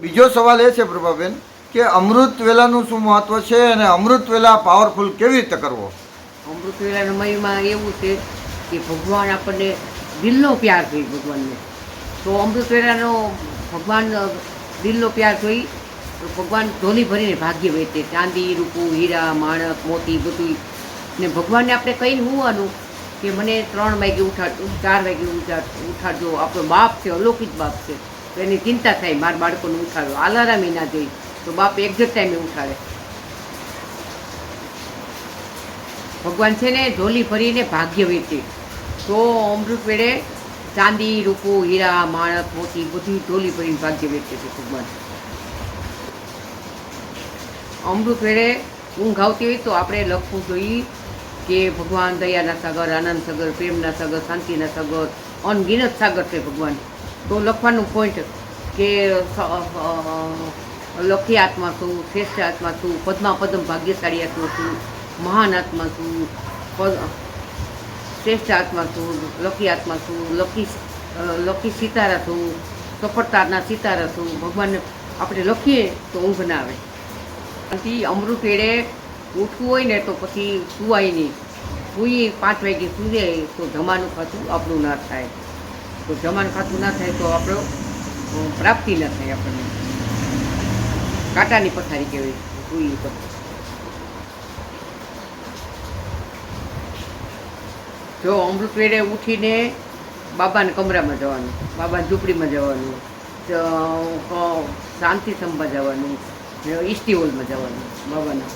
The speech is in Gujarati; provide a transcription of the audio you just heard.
બીજો સવાલ એ છે, પ્રભાબેન, કે અમૃત વેલાનું શું મહત્વ છે અને અમૃત વેલા પાવરફુલ કેવી રીતે કરવો? અમૃત વેલાના મહિમા એવું છે કે ભગવાન આપણને દિલનો પ્યાર જોઈ ભગવાનને. તો અમૃત વેલાનો ભગવાન દિલનો પ્યાર જોઈ તો ભગવાન ધોની ભરીને ભાગ્ય વેચે. ચાંદી, રૂપું, હીરા માણક મોતી બધું ને ભગવાનને આપણે કહીને હોવાનું કે મને ત્રણ વાગે ઉઠાડ, ચાર વાગે ઉઠાડ, ઉઠાડજો. આપણો બાપ છે, અલૌકિક બાપ છે. એની ચિંતા થાય, મારા બાળકોને ઉઠાડો. આલારામ ના જોઈ, તો બાપ એક્ઝેક્ટ ટાઈમે ઉઠાડે. ભગવાન છે ને, ઢોલી ભરીને ભાગ્ય વેચે. તો અમૃત વેળે ચાંદી, રૂપો, હીરા, માણસ, મોતી, બધી ઢોલી ભરીને ભાગ્ય વેચે છે ભગવાન. અમૃત વેળે ઊંઘ આવતી હોય તો આપણે લખવું જોઈએ કે ભગવાન દયાના સાગર, આનંદ સાગર, પ્રેમના સાગર, શાંતિના સાગર, અનગિનત સાગર છે ભગવાન. તો લખવાનું પોઈન્ટ કે લખી આત્મા છું શ્રેષ્ઠ આત્મા છું પદ્મા પદ્મ ભાગ્યશાળી આત્મા છું મહાન આત્મા છું શ્રેષ્ઠ આત્મા છું લકી આત્મા છું લખી લકી સિતારા છું સફળતાના સિતારા છું ભગવાનને આપણે લખીએ તો ઊંઘ ના આવે. પછી અમૃત એડે ઉઠવું હોય ને તો પછી સુવાય નહીં. સુઈ પાંચ વાગે સુઈએ તો જમાનું ખાતું આપણું ના થાય. તો જમાન ખાતું ના થાય તો આપણો પ્રાપ્તિ ના થાય આપણને. કાંટાની પથારી કહેવાય સુઈએ તો જો અમૃત વેળે ઉઠીને બાબાના કમરામાં જવાનું, બાબાની ઝૂંપડીમાં જવાનું શાંતિ સંભા જવાનું ઈસ્ટી હોલમાં જવાનું, બાબાના.